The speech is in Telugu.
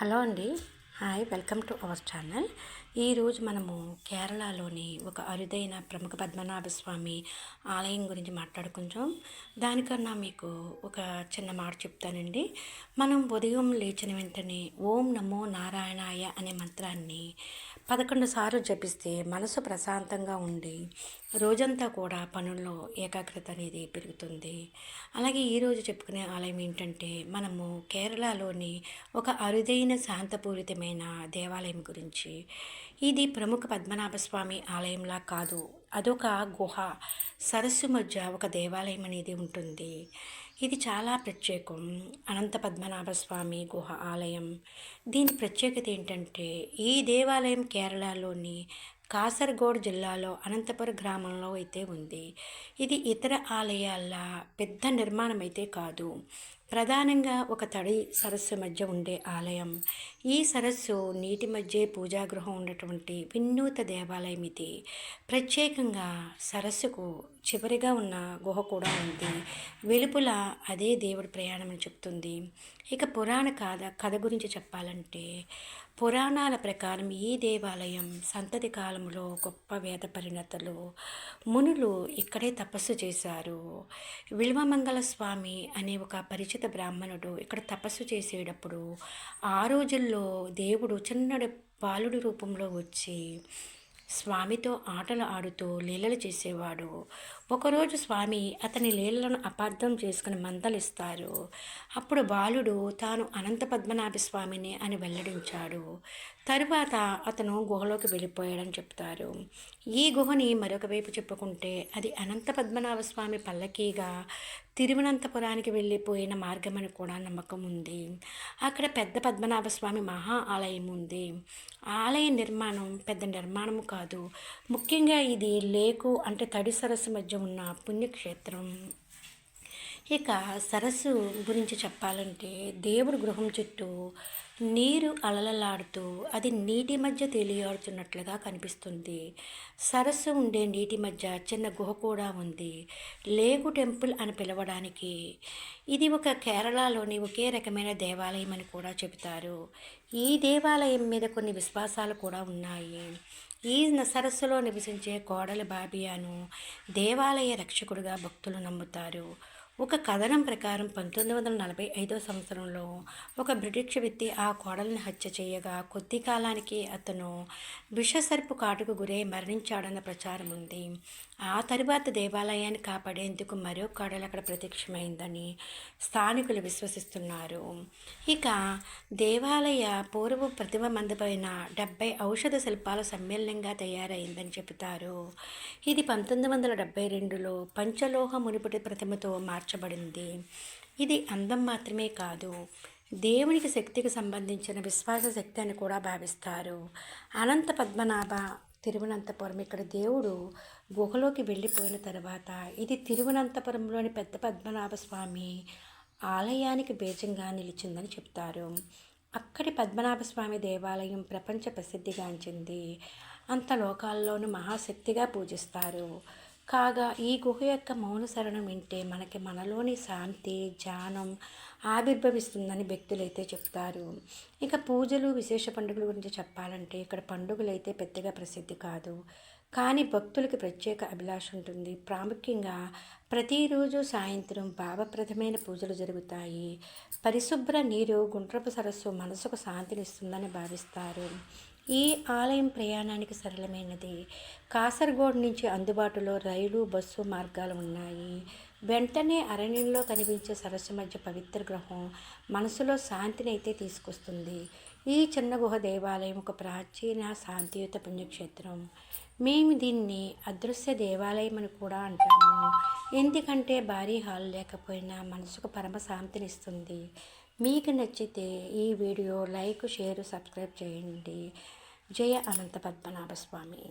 హలో అండి. Hi welcome to our channel. ఈరోజు మనము కేరళలోని ఒక అరుదైన ప్రముఖ పద్మనాభ స్వామి ఆలయం గురించి మాట్లాడుకుంటాం దానికన్నా మీకు ఒక చిన్న మాట చెప్తానండి. మనం ఉదయం లేచిన వెంటనే ఓం నమో నారాయణాయ అనే మంత్రాన్ని పదకొండు సార్లు జపిస్తే మనసు ప్రశాంతంగా ఉండి రోజంతా కూడా పనుల్లో ఏకాగ్రత అనేది పెరుగుతుంది. అలాగే ఈరోజు చెప్పుకునే ఆలయం ఏంటంటే మనము కేరళలోని ఒక అరుదైన శాంతపూరితమైన దేవాలయం గురించి ఇది ప్రముఖ పద్మనాభ స్వామి ఆలయంలా కాదు. అదొక గుహ. సరస్సు మధ్య ఒక దేవాలయం అనేది ఉంటుంది. ఇది చాలా ప్రత్యేకం. అనంత పద్మనాభ స్వామి గుహ ఆలయం. దీని ప్రత్యేకత ఏంటంటే ఈ దేవాలయం కేరళలోని కాసర్గోడ్ జిల్లాలో అనంతపురం గ్రామంలో అయితే ఉంది. ఇది ఇతర ఆలయాల పెద్ద నిర్మాణం అయితే కాదు. ప్రధానంగా ఒక తడి సరస్సు మధ్య ఉండే ఆలయం. ఈ సరస్సు నీటి మధ్య పూజాగృహం ఉన్నటువంటి వినూత దేవాలయం ఇది. ప్రత్యేకంగా సరస్సుకు చివరిగా ఉన్న గుహ కూడా ఉంది. వెలుపుల అదే దేవుడి ప్రయాణం అని చెప్తుంది. ఇక పురాణ కథ కథ గురించి చెప్పాలంటే పురాణాల ప్రకారం ఈ దేవాలయం సంతతి కాలంలో గొప్ప వేద పరిణతలు. మునులు ఇక్కడే తపస్సు చేశారు. విల్వమంగళ స్వామి అనే ఒక పరిచిత బ్రాహ్మణుడు ఇక్కడ తపస్సు చేసేటప్పుడు ఆ రోజుల్లో దేవుడు చిన్నడి బాలుడి రూపంలో వచ్చి స్వామితో ఆటలు ఆడుతూ లీలలు చేసేవాడు. ఒకరోజు స్వామి అతని లీలలను అపార్థం చేసుకుని మందలిస్తారు. అప్పుడు బాలుడు తాను అనంత పద్మనాభ స్వామిని అని వెల్లడించాడు. తరువాత అతను గుహలోకి వెళ్ళిపోయాడని చెప్తారు. ఈ గుహని మరొక వైపు చెప్పుకుంటే అది అనంత పద్మనాభ స్వామి పల్లకీగా తిరువనంతపురానికి వెళ్ళిపోయిన మార్గమని కూడా నమ్మకం ఉంది. అక్కడ పెద్ద పద్మనాభ స్వామి మహా ఆలయం ఉంది. ఆలయ నిర్మాణం పెద్ద నిర్మాణం కాదు. ముఖ్యంగా ఇది లేకు అంటే తడి సరస్సు మధ్య ఉన్న పుణ్యక్షేత్రం. ఇక సరస్సు గురించి చెప్పాలంటే దేవుడు గృహం చుట్టూ నీరు అలలలాడుతూ అది నీటి మధ్య తేలియాడుతున్నట్లుగా కనిపిస్తుంది. సరస్సు ఉండే నీటి మధ్య చిన్న గుహ కూడా ఉంది. లేగు టెంపుల్ అని పిలవడానికి. ఇది ఒక కేరళలోని ఒకే రకమైన దేవాలయం అని కూడా చెబుతారు. ఈ దేవాలయం మీద కొన్ని విశ్వాసాలు కూడా ఉన్నాయి. ఈ సరస్సులో నివసించే కోడలి బాబియాను దేవాలయ రక్షకుడిగా భక్తులు నమ్ముతారు. ఒక కథనం ప్రకారం పంతొమ్మిది వందల నలభై ఐదో సంవత్సరంలో ఒక బ్రిటిష్ వ్యక్తి ఆ కోడల్ని హత్య చేయగా కొద్ది కాలానికి అతను విషసర్పు కాటుకు గురై మరణించాడన్న ప్రచారం ఉంది. ఆ తరువాత దేవాలయాన్ని కాపాడేందుకు మరో కోడలు అక్కడ ప్రత్యక్షమైందని స్థానికులు విశ్వసిస్తున్నారు. ఇక దేవాలయ పూర్వ ప్రతిమ మందపైన డెబ్బై ఔషధ శిల్పాల సమ్మేళనంగా తయారైందని చెబుతారు. ఇది పంతొమ్మిది వందల డెబ్బై రెండులో పంచలోహ మునిపటి ప్రతిమతో మార్చి మార్చబడింది. ఇది అందం మాత్రమే కాదు దేవునికి శక్తికి సంబంధించిన విశ్వాస శక్తి అని కూడా భావిస్తారు. అనంత పద్మనాభ తిరువనంతపురం ఇక్కడ దేవుడు గుహలోకి వెళ్ళిపోయిన తర్వాత ఇది తిరువనంతపురంలోని పెద్ద పద్మనాభ స్వామి ఆలయానికి బీజంగా నిలిచిందని చెప్తారు. అక్కడి పద్మనాభ స్వామి దేవాలయం ప్రపంచ ప్రసిద్ధిగాంచింది. అంత లోకాల్లోనూ మహాశక్తిగా పూజిస్తారు. కాగా ఈ గుహ యొక్క మౌన శరణం వింటే మనకి మనలోని శాంతి ధ్యానం ఆవిర్భవిస్తుందని వ్యక్తులైతే చెప్తారు. ఇక పూజలు విశేష పండుగల గురించి చెప్పాలంటే ఇక్కడ పండుగలు అయితే పెద్దగా ప్రసిద్ధి కాదు. కానీ భక్తులకి ప్రత్యేక అభిలాష ఉంటుంది. ప్రాముఖ్యంగా ప్రతిరోజు సాయంత్రం భావప్రదమైన పూజలు జరుగుతాయి. పరిశుభ్ర నీరు గుండ్రపు సరస్సు మనసుకు శాంతినిస్తుందని భావిస్తారు. ఈ ఆలయం ప్రయాణానికి సరళమైనది. కాసర్గోడ్ నుంచి అందుబాటులో రైలు బస్సు మార్గాలు ఉన్నాయి. వెంటనే అరణ్యంలో కనిపించే సరస్సు మధ్య పవిత్ర గ్రహం మనసులో శాంతిని అయితే తీసుకొస్తుంది. ఈ చిన్న గుహ దేవాలయం ఒక ప్రాచీన శాంతియుత పుణ్యక్షేత్రం. మేము దీన్ని అదృశ్య దేవాలయం అని కూడా అంటాము. ఎందుకంటే భారీ హాల్ లేకపోయినా మనసుకు పరమ శాంతినిస్తుంది. మీకు నచ్చితే ఈ వీడియో లైక్ షేర్ సబ్స్క్రైబ్ చేయండి. జయ అనంత పద్మనాభ స్వామి